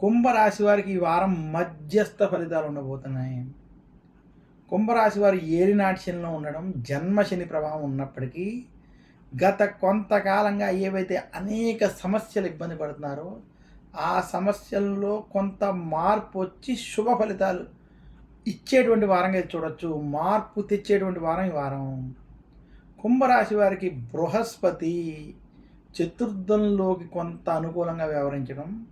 కుంభరాశి వారికి ఈ వారం మధ్యస్థ ఫలితాలు ఉండబోతున్నాయి. కుంభరాశి వారు ఏలినాట్యంలో ఉండడం జన్మశని ప్రభావం ఉన్నప్పటికీ గత కొంతకాలంగా ఏవైతే అనేక సమస్యలు ఇబ్బంది పడుతున్నారో ఆ సమస్యల్లో కొంత మార్పు వచ్చి శుభ ఫలితాలు ఇచ్చేటువంటి వారంగా చూడవచ్చు చూడొచ్చు. మార్పు తెచ్చేటువంటి వారం ఈ వారం. కుంభరాశి వారికి బృహస్పతి చతుర్థంలోకి కొంత అనుకూలంగా వ్యవహరించడం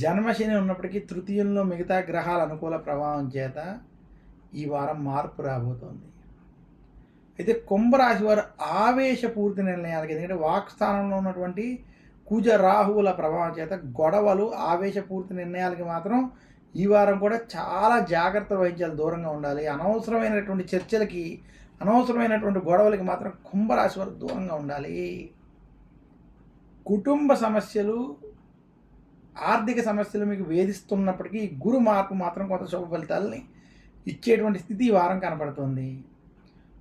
జన్మశని ఉన్నప్పటికీ తృతీయంలో మిగతా గ్రహాల అనుకూల ప్రభావం చేత ఈ వారం మార్పు రాబోతోంది. అయితే కుంభరాశి వారు ఆవేశపూర్తి నిర్ణయాలకి ఎందుకంటే వాక్స్థానంలో ఉన్నటువంటి కుజ రాహువుల ప్రభావం చేత గొడవలు ఆవేశపూర్తి నిర్ణయాలకి మాత్రం ఈ వారం కూడా చాలా జాగ్రత్త వహించాలి దూరంగా ఉండాలి. అనవసరమైనటువంటి చర్చలకి అనవసరమైనటువంటి గొడవలకి మాత్రం కుంభరాశి వారు దూరంగా ఉండాలి. కుటుంబ సమస్యలు ఆర్థిక సమస్యలు మీకు వేధిస్తున్నప్పటికీ గురు మార్పు మాత్రం కొంత శుభ ఫలితాలని ఇచ్చేటువంటి స్థితి ఈ వారం కనపడుతుంది.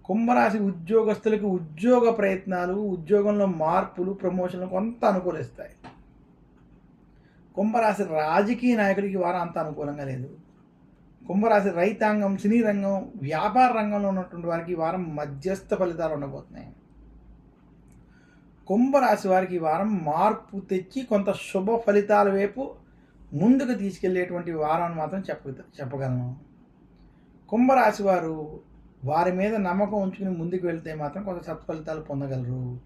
కుంభరాశి ఉద్యోగస్తులకు ఉద్యోగ ప్రయత్నాలు ఉద్యోగంలో మార్పులు ప్రమోషన్లు కొంత అనుకూలిస్తాయి. కుంభరాశి రాజకీయ నాయకుడికి వారం అంత అనుకూలంగా లేదు. కుంభరాశి రైతాంగం సినీ రంగం వ్యాపార రంగంలో ఉన్నటువంటి వారికి ఈ వారం మధ్యస్థ ఫలితాలు ఉండబోతున్నాయి. కుంభరాశి వారికి ఈ వారం మార్పు తెచ్చి కొంత శుభ ఫలితాల వైపు ముందుకు తీసుకెళ్ళేటువంటి వారం మాత్రం చెప్ప చెప్పగలను. కుంభరాశి వారు వారి మీద నమ్మకం ఉంచుకుని ముందుకు వెళ్తే మాత్రం కొంత సత్ఫలితాలు పొందగలరు.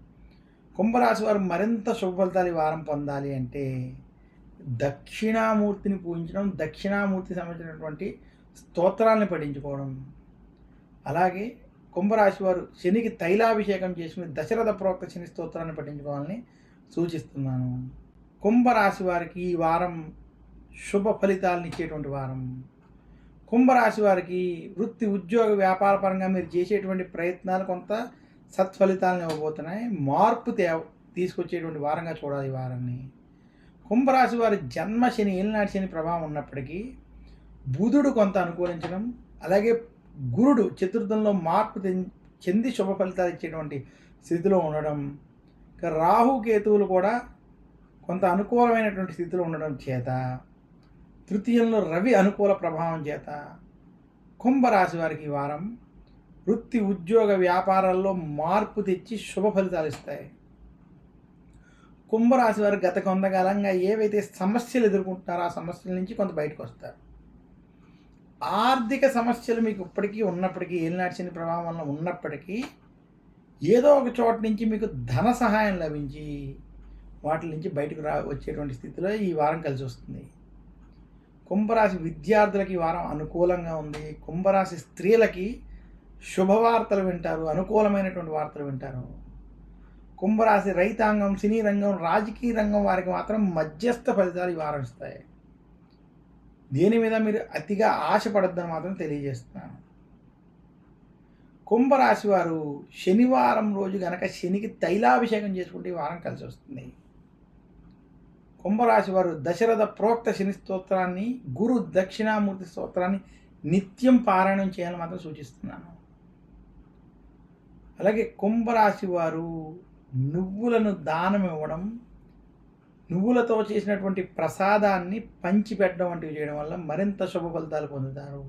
కుంభరాశి వారు మరింత శుభ ఫలితాలు ఈ వారం పొందాలి అంటే దక్షిణామూర్తిని పూజించడం దక్షిణామూర్తి సంబంధించినటువంటి స్తోత్రాలను పఠించుకోవడం. అలాగే కుంభరాశి వారు శనికి తైలాభిషేకం చేసుకుని దశరథ ప్రోక్త శని స్తోత్రాన్ని పఠించుకోవాలని సూచిస్తున్నాను. కుంభరాశి వారికి ఈ వారం శుభ ఫలితాలను ఇచ్చేటువంటి వారం. కుంభరాశి వారికి వృత్తి ఉద్యోగ వ్యాపార పరంగా మీరు చేసేటువంటి ప్రయత్నాలు కొంత సత్ఫలితాలను ఇవ్వబోతున్నాయి. మార్పు తే తీసుకొచ్చేటువంటి వారంగా చూడాలి ఈ వారాన్ని. కుంభరాశి వారి జన్మ శని ఏలినాటి శని ప్రభావం ఉన్నప్పటికీ బుధుడు కొంత అనుకూలించడం అలాగే గురుడు చతుర్థంలో మార్పు చెంది శుభ ఫలితాలు ఇచ్చేటువంటి స్థితిలో ఉండడం ఇక రాహు కేతువులు కూడా కొంత అనుకూలమైనటువంటి స్థితిలో ఉండడం చేత తృతీయంలో రవి అనుకూల ప్రభావం చేత కుంభరాశి వారికి ఈ వారం వృత్తి ఉద్యోగ వ్యాపారాల్లో మార్పు తెచ్చి శుభ ఫలితాలు ఇస్తాయి. కుంభరాశి వారు గత కొంతకాలంగా ఏవైతే సమస్యలు ఎదుర్కొంటున్నారో ఆ సమస్యల నుంచి కొంత బయటకు వస్తారు. ఆర్థిక సమస్యలు మీకు ఇప్పటికీ ఉన్నప్పటికీ ఏలినాటి నడిచిన ప్రభావం ఉన్నప్పటికీ ఏదో ఒక చోట నుంచి మీకు ధన సహాయం లభించి వాటి నుంచి బయటకు రా వచ్చేటువంటి స్థితిలో ఈ వారం కలిసి వస్తుంది. కుంభరాశి విద్యార్థులకి ఈ వారం అనుకూలంగా ఉంది. కుంభరాశి స్త్రీలకి శుభవార్తలు వింటారు అనుకూలమైనటువంటి వార్తలు వింటారు. కుంభరాశి రైతాంగం సినీ రంగం రాజకీయ రంగం వారికి మాత్రం మధ్యస్థ ఫలితాలు ఈ వారం ఇస్తాయి. దేని మీద మీరు అతిగా ఆశపడద్దని మాత్రం తెలియజేస్తున్నాను. కుంభరాశి వారు శనివారం రోజు గనక శనికి తైలాభిషేకం చేసుకుంటే ఈ వారం కలిసి వస్తుంది. కుంభరాశి వారు దశరథ ప్రోక్త శని స్తోత్రాన్ని గురు దక్షిణామూర్తి స్తోత్రాన్ని నిత్యం పారాయణం చేయాలని మాత్రం సూచిస్తున్నాను. అలాగే కుంభరాశి వారు నువ్వులను దానం ఇవ్వడం నువ్వులతో చేసినటువంటి ప్రసాదాన్ని పంచిపెట్టడం వంటివి చేయడం వల్ల మరింత శుభ ఫలితాలు పొందుతారు.